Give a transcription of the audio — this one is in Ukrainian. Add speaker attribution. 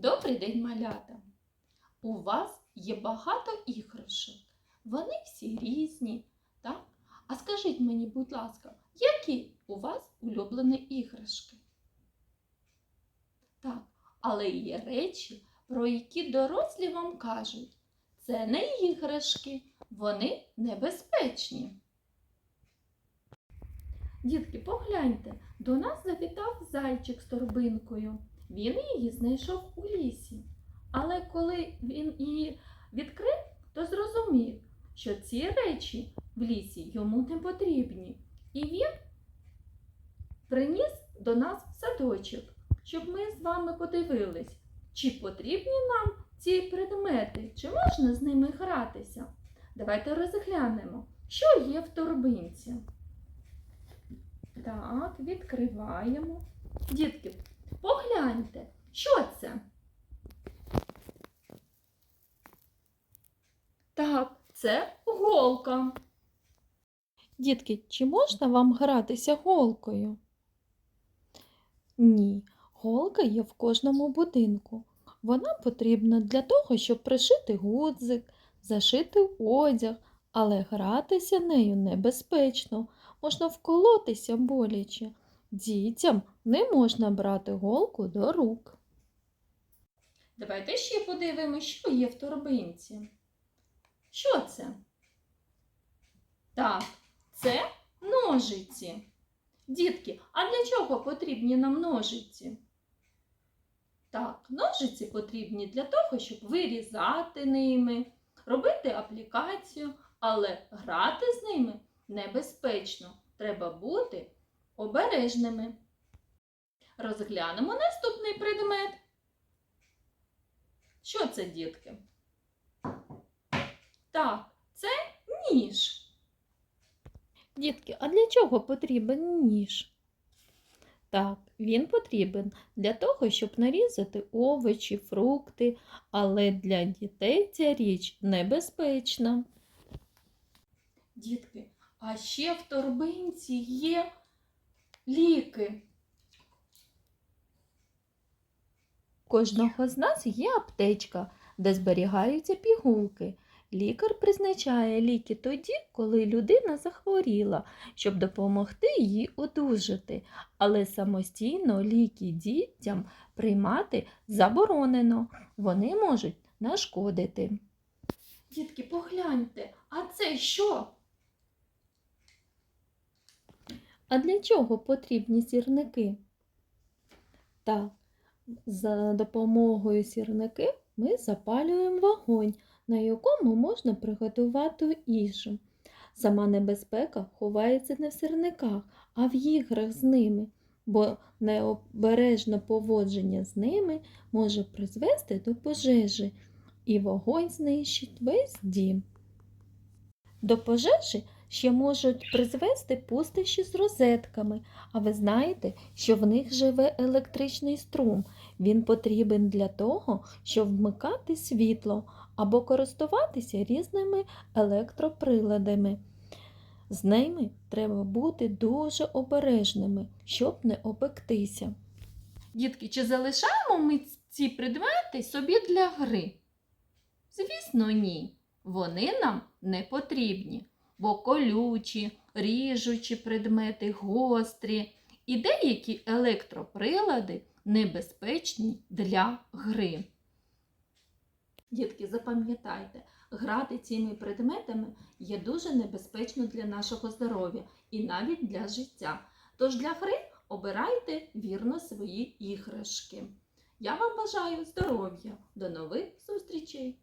Speaker 1: Добрий день, малята! У вас є багато іграшок. Вони всі різні, так? А скажіть мені, будь ласка, які у вас улюблені іграшки? Так, але є речі, про які дорослі вам кажуть. Це не іграшки, вони небезпечні. Дітки, погляньте, до нас завітав зайчик з торбинкою. Він її знайшов у лісі. Але коли він її відкрив, то зрозумів, що ці речі в лісі йому не потрібні. І він приніс до нас садочок, щоб ми з вами подивились, чи потрібні нам ці предмети, чи можна з ними гратися. Давайте розглянемо, що є в торбинці. Так, відкриваємо. Дітки, погляньте, що це? Так, це голка. Дітки, чи можна вам гратися голкою? Ні, голка є в кожному будинку. Вона потрібна для того, щоб пришити гудзик, зашити одяг, але гратися нею небезпечно, можна вколотися боляче. Дітям не можна брати голку до рук. Давайте ще подивимося, що є в торбинці. Що це? Так, це ножиці. Дітки, а для чого потрібні нам ножиці? Так, ножиці потрібні для того, щоб вирізати ними, робити аплікацію, але грати з ними небезпечно. Треба бути обережними. Розглянемо наступний предмет. Що це, дітки? Так, це ніж. Дітки, а для чого потрібен ніж? Так, він потрібен для того, щоб нарізати овочі, фрукти, але для дітей ця річ небезпечна. Дітки, а ще в торбинці є ліки. Кожного з нас є аптечка, де зберігаються пігулки. Лікар призначає ліки тоді, коли людина захворіла, щоб допомогти їй одужати. Але самостійно ліки дітям приймати заборонено. Вони можуть нашкодити. Дітки, погляньте, а це що? А для чого потрібні сірники? Так, за допомогою сірників ми запалюємо вогонь, на якому можна приготувати їжу. Сама небезпека ховається не в сірниках, а в іграх з ними, бо необережне поводження з ними може призвести до пожежі, і вогонь знищить весь дім. До пожежі ще можуть призвести пустощі з розетками, а ви знаєте, що в них живе електричний струм. Він потрібен для того, щоб вмикати світло або користуватися різними електроприладами. З ними треба бути дуже обережними, щоб не опектися. Дітки, чи залишаємо ми ці предмети собі для гри? Звісно, ні. Вони нам не потрібні, бо колючі, ріжучі предмети, гострі і деякі електроприлади небезпечні для гри. Дітки, запам'ятайте, грати цими предметами є дуже небезпечно для нашого здоров'я і навіть для життя. Тож для гри обирайте вірно свої іграшки. Я вам бажаю здоров'я. До нових зустрічей!